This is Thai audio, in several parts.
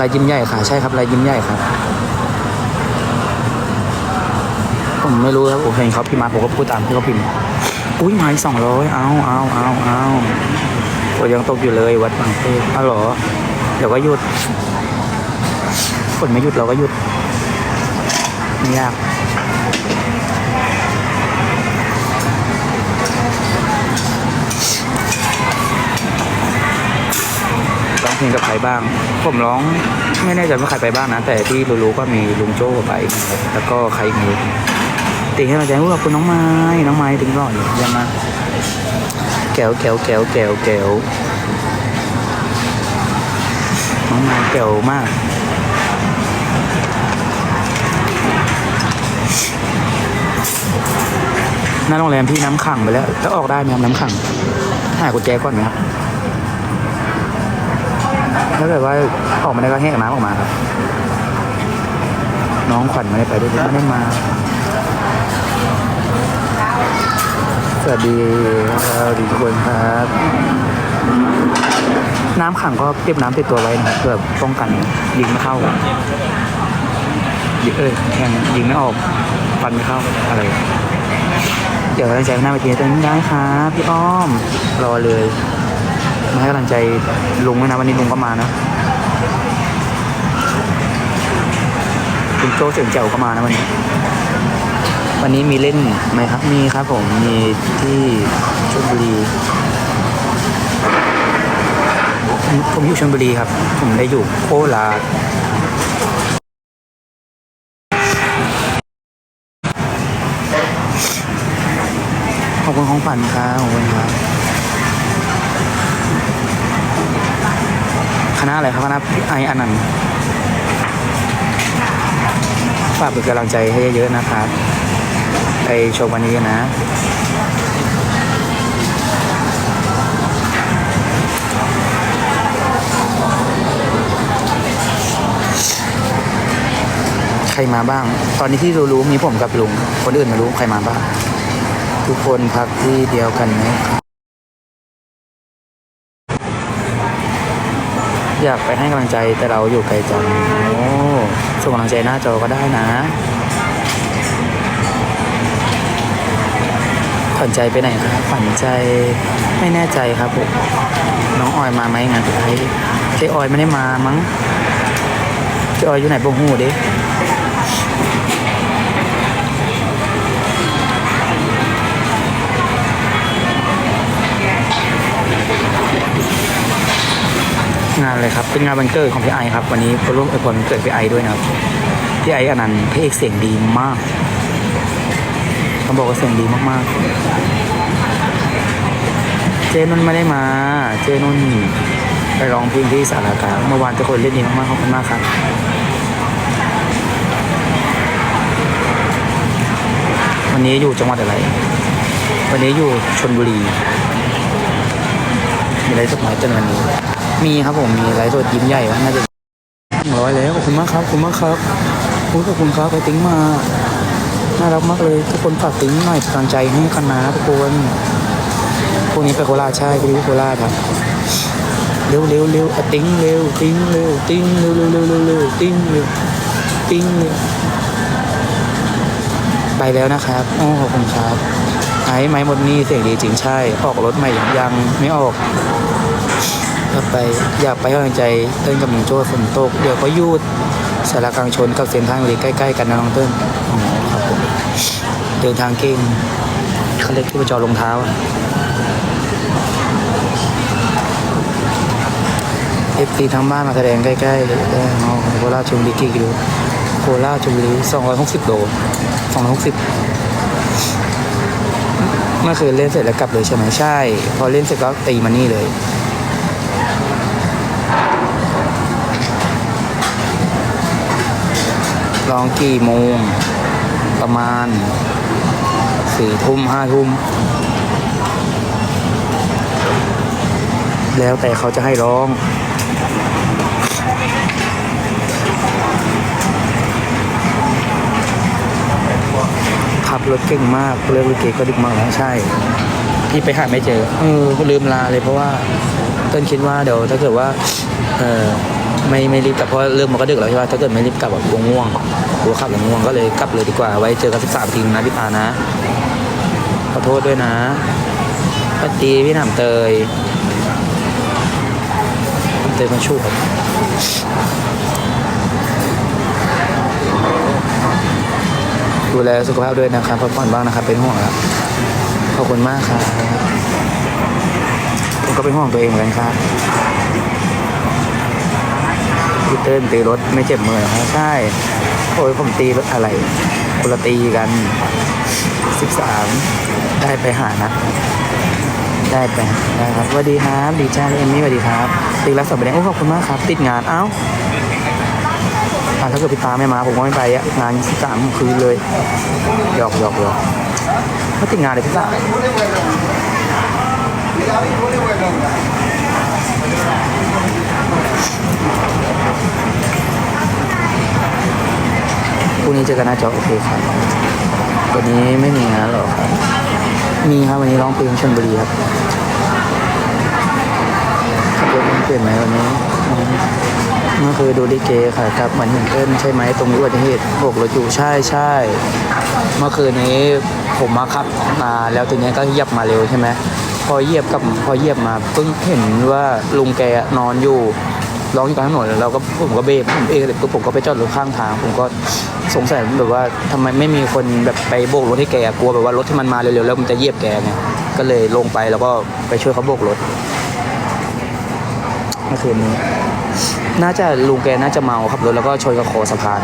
ลายยิ้มใหญ่ค่ะ ใช่ครับลายยิ้มใหญ่ครับ ผมไม่รู้ครับผมเห็นเขาพิมพ์มาผมก็พูดตามที่เขาพิมพ์ อุ้ยไม้สองร้อยเอาเอาเอาเอาฝนยังตกอยู่เลยวัดบางเทพอ้าวเหรอ เดี๋ยวก็หยุดฝนไม่หยุดเราก็หยุดไม่ยาก เพลงกับใครบ้าง ผมร้องไม่แน่ใจว่าใครไปบ้างนะ แต่ที่รู้ๆก็มีลุงโจ้ไป แล้วก็ใครอีกไมีติงให้กำลังใจว่าคุณน้องไม้น้องไม้ถึงก่อนเยี่ยมมากแก้วแก้วแก้วแก้วแก้วน้องไม้แก้วมากหน้าโรงแรมพี่น้ำขังไปแล้วแล้วออกได้ไหมครับน้ำขังหากุญแจก่อนไหมครับ ถ้าเกิดว่าออกมาได้ก็แหกน้ำออกมาครับ น้องขวัญไม่ได้ไปด้วยไม่ได้มา สวัสดีครับสวัสดีทุกคนครับ น้ำขังก็เก็บน้ำติดตัวไว้นะเพื่อป้องกันยิงไม่เข้ายิงเอ้ยแข่งยิงไม่ออกฟันไม่เข้าอะไรเดี๋ยวกำลังใจหน้าเวทีตรงนี้ได้ครับพี่อ้อม รอเลย มาให้กำลังใจลุงด้วยนะวันนี้ลุงก็มานะคุณโจเสียงเจ้าก็มานะวันนี้ วันนี้มีเล่นไหมครับมีครับผมมีที่ชลบุรีผมผมอยู่ชลบุรีครับ ผมได้อยู่โคราชขอบคุณของฝันครับ ไออนันต์ฝากเป็นกำลังใจให้เยอะๆนะครับไปชมวันนี้นะใครมาบ้าง ตอนนี้ที่รู้ๆมีผมกับลุง คนอื่นไม่รู้ใครมาบ้าง ทุกคนพักที่เดียวกันไหม อยากไปให้กำลังใจแต่เราอยู่ไกลจังโอ้ส่งกำลังใจหน้าจอก็ได้นะฝันใจไปไหนครับฝันใจไม่แน่ใจครับผมน้องออยมาไหมงานสุดท้ายเจ๊ออยไม่ได้มามั้งเจ๊ออยอยู่ไหนบงหูดิ งานอะไรครับ เป็นงานวันเกิดของพี่ไอครับ วันนี้ร่วมอวยพรวันเกิดพี่ไอด้วยนะครับ พี่ไออนันต์พระเอกเสียงดีมากเขาบอกว่าเสียงดีมากๆ เจนุ่นไม่ได้มา เจนุ่นไปร้องเพลงที่สารากางเมื่อวานทุกคนเล่นดีมากๆขอบคุณมากครับวันนี้อยู่จังหวัดอะไร วันนี้อยู่ชนบุรี มีอะไรสดไหมจนวันนี้ มีครับผมมีไลฟ์สดยิ้มใหญ่วะน่าจะร้อยแล้วขอบคุณมากครับขอบคุณมากครับขอบคุณครับไปติ้งมาน่ารักมากเลยทุกคนฝากติ้งหน่อยเป็นกำลังใจให้กันนะทุกคนพวกนี้ไปโคราชใช่ไปโคราชครับเร็วเร็วเร็วติ้งเร็วติ้งเร็วติ้งเร็วเร็วเร็วเร็วเร็วติ้งเร็วติ้งเร็วไปแล้วนะครับโอ้ขอบคุณครับไอ้ไม้หมดนี่เสียงดีจริงใช่ ออกรถใหม่ยังไม่ออก อยากไปอยากไปให้กำลังใจเต้นกับหมิงโจ้ฝนตก เดี๋ยวก็ยุดสารกลางชนกับเส้นทางเลยใกล้ ๆ กันนะน้องเต้นอ๋อครับผมเดินทางเก่งเขาเรียกที่ประจอรองเท้าเอฟซีทั้งบ้านมาแสดงใกล้ๆเลยได้อ๋อโคราชชลบุรีกี่กิโลโคราชชลบุรีสองร้อยหกสิบโลสองร้อยหกสิบเมื่อคืนเล่นเสร็จแล้วกลับเลยใช่ไหมใช่ พอเล่นเสร็จก็ตีมานี่เลย ร้องกี่โมง ประมาณสี่ทุ่มห้าทุ่ม แล้วแต่เขาจะให้ร้องขับรถเก่งมากเลือกลิเกก็ดึกมากแล้วใช่ พี่ไปหาไม่เจอ เออลืมลาเลยเพราะว่า ต้นคิดว่าเดี๋ยวถ้าเกิดว่า เออ ไม่ไม่รีบกลับเพราะเรื่องมันก็ดึกแล้วใช่ป่ะถ้าเกิดไม่รีบกลับแบบกลัวง่วงกลัวขับแล้วง่วงก็เลยกลับเลยดีกว่าไว้เจอกันสิบสามทีนะพี่ปานะขอโทษด้วยนะสวัสดีพี่หนำเตยเตยมาช่วยดูแลสุขภาพด้วยนะครับพักผ่อนบ้างนะครับเป็นห่วงครับขอบคุณมากครับผมก็เป็นห่วงตัวเองเหมือนกันครับ พี่เติ้ลตีรถไม่เจ็บมือเหรอครับใช่โอ้ยผมตีรถอะไรคนละตีกันสิบสามได้ไปหานะ ได้ไปได้ครับสวัสดีครับดีจ้าเอมมี่สวัสดีครับตีรักสดไปแดงโอ้ขอบคุณมากครับ ติดงานเอ้าถ้าเกิดพี่ตาไม่มาผมก็ไม่ไปอะงานสิบสามคืนเลยหยอกหยอกหยอกไม่ติดงานเลยพี่ตา พรุ่งนี้เจอกันหน้าจอโอเคครับ วันนี้ไม่มีงานหรอกครับ มีครับวันนี้ร้องเพลงชลบุรีครับขับรถมันเปลี่ยนไหมวันนี้เมื่อคืนดูลิเกค่ะครับเหมือนเห็นเอิ้นใช่ไหมตรงนี้อุบัติเหตุโบกรถอยู่ใช่ใช่เมื่อคืนนี้ผมมาขับมาแล้วทีเนี้ก็เหยียบมาเร็วใช่ไหมพอเหยียบกับพอเหยียบมาเพิ่งเห็นว่าลุงแกนอนอยู่ ร้องอยู่กลางถนนแล้วเราก็ผมก็เบรกผมเองเสร็จปุ๊บผมก็ไปจอดรถข้างทาง ผมก็สงสัยแบบว่าทำไมไม่มีคนแบบไปโบกรถให้แกกลัวแบบว่ารถที่มันมาเร็วๆแล้วมันจะเหยียบแกไงก็เลยลงไปแล้วก็ไปช่วยเขาโบกรถเมื่อคืนนี้น่าจะลุงแกน่าจะเมาขับรถแล้วก็ชนกับคอสะพาน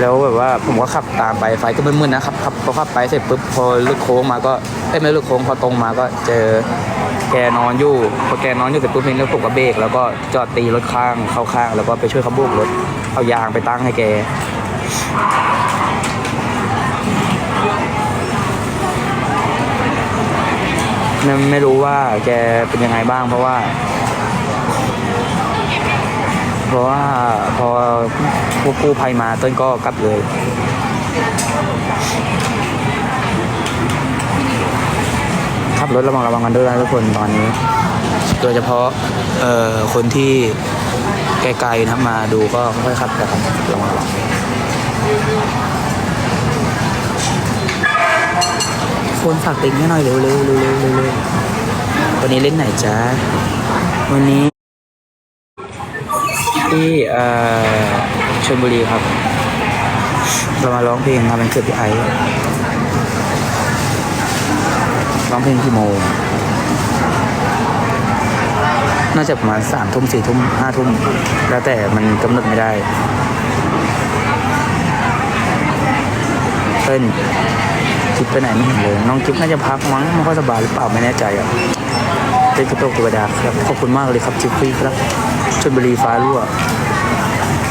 แล้วแบบว่าผมก็ขับตามไปไฟก็มืดๆนะครับขับพอขับไปเสร็จปุ๊บพอลึกโค้งมาก็เอ้ยไม่ลึกโค้งพอตรงมาก็เจอ แกนอนอยู่พอแกนอนอยู่เสร็จปุ๊บนี่แล้วผมก็เบรกแล้วก็จอดตีรถข้างเข้าข้าง แล้วก็ไปช่วยเขาโบกรถเอายางไปตั้งให้แกไม่ไม่รู้ว่าแกเป็นยังไงบ้างเพราะว่า เพราะว่าพอพวกกู้ภัยมาเต้นก็กลับเลย บรถระวังระวังกันด้วยนะทุกคนตอนนี้ โดยเฉพาะเอ่อคนที่ไกลๆนะครับมาดูก็ค่อยๆขับกันครับระวังระวังคนฝากติ๊งให้หน่อยเร็วๆเร็วๆเร็วๆเร็วๆวันนี้เล่นไหนจ๊ะวันนี้ที่เอ่อชลบุรีครับเรามาร้องเพลงครับมันเกิดพี่ไอซ์ ร้องเพลงกี่โมง น่าจะประมาณสามทุ่มสี่ทุ่มห้าทุ่มแล้วแต่มันกำหนดไม่ได้เต้นจิ๊บไปไหนไม่เห็นเลย น้องจิ๊บน่าจะพักมั้งไม่ค่อยสบายหรือเปล่าไม่แน่ใจอะเป็นกระโตกเทวดาครับขอบคุณมากเลยครับจิ๊บฟรีครับชลบุรีฟ้ารั่ว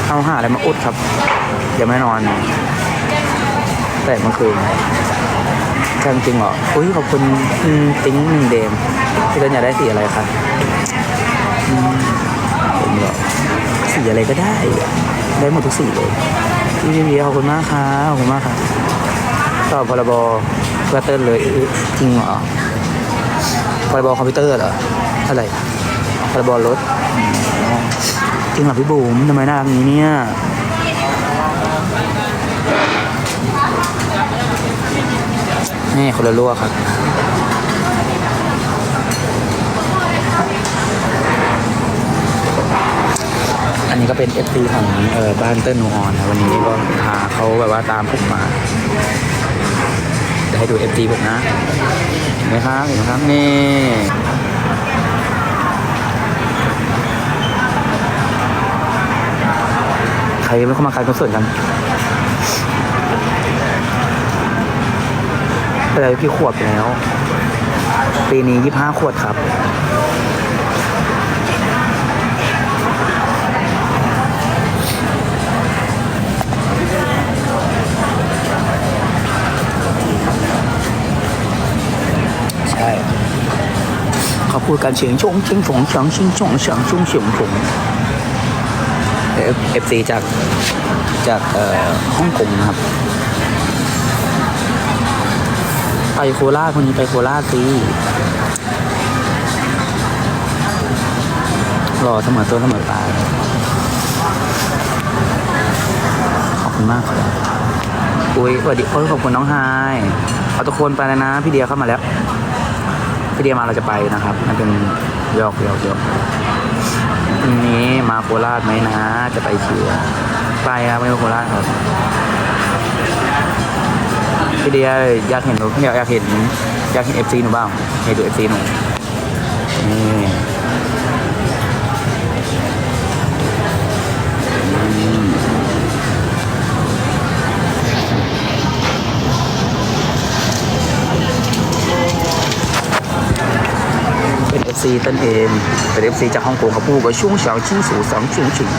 เอาหาอะไรมาอุดครับยังไม่นอน แต่เมื่อคืน แค่จริงเหรออุ้ยขอบคุณติ้งหนึ่งเดมพี่เต้นอยากได้สีอะไรครับอืมผมเหรอสีอะไรก็ได้ ได้หมดทุกสีเลยพี่พี่พี่ขอบคุณมากครับขอบคุณมากครับต่อพรบเพื่อเต้นเลยจริงเหรอพรบคอมพิวเตอร์เหรออะไรพรบรถจริงเหรอพี่บุ๋มทำไมน่ารักนี้เนี่ย นี่คนละลวกครับ อันนี้ก็เป็นเอฟซีของเออบ้านเติ้ลนูออนนะวันนี้ก็พาเขาแบบว่าตามผมมาเดี๋ยวให้ดูเอฟซีผมนะเห็นไหมครับเห็นไหมครับนี่ใครไม่เข้ามาการคอนเสิร์ตกัน เป็นอะไรพี่ขวบแล้ว ปีนี้ยี่ห้าขวดครับ ใช่เขาพูดกันเสียงชงชิงฝงเสียงชิงชงเสียงชงเสียงฝงเอฟซีจากจากเอ่อฮ่องกงนะครับ ไปโคราชคนนี้ไปโคราชสิรอเสมอต้นเสมอปลายขอบคุณมากครับอุ้ยสวัสดีโอ้ยขอบคุณน้องไฮเอาทุกคนไปแล้วนะ พี่เดียเข้ามาแล้ว พี่เดียมาเราจะไปนะครับ มันเป็นยอกยอกยอกพรุ่งนี้มาโคราชไหมนะ จะไปเชียร์ไปครับไม่โคราชครับ พี่เดียอยากเห็นหนูอยากอยากเห็นอยากเห็นเอฟซีหนูบ้างให้ดูเอฟซีหนูนี่เป็นเอฟซีต้นเอมเป็นเอฟซีจากฮ่องกงเขาพูดว่าช่วงเฉาชิ้นสูสองชุ่งชุ่ง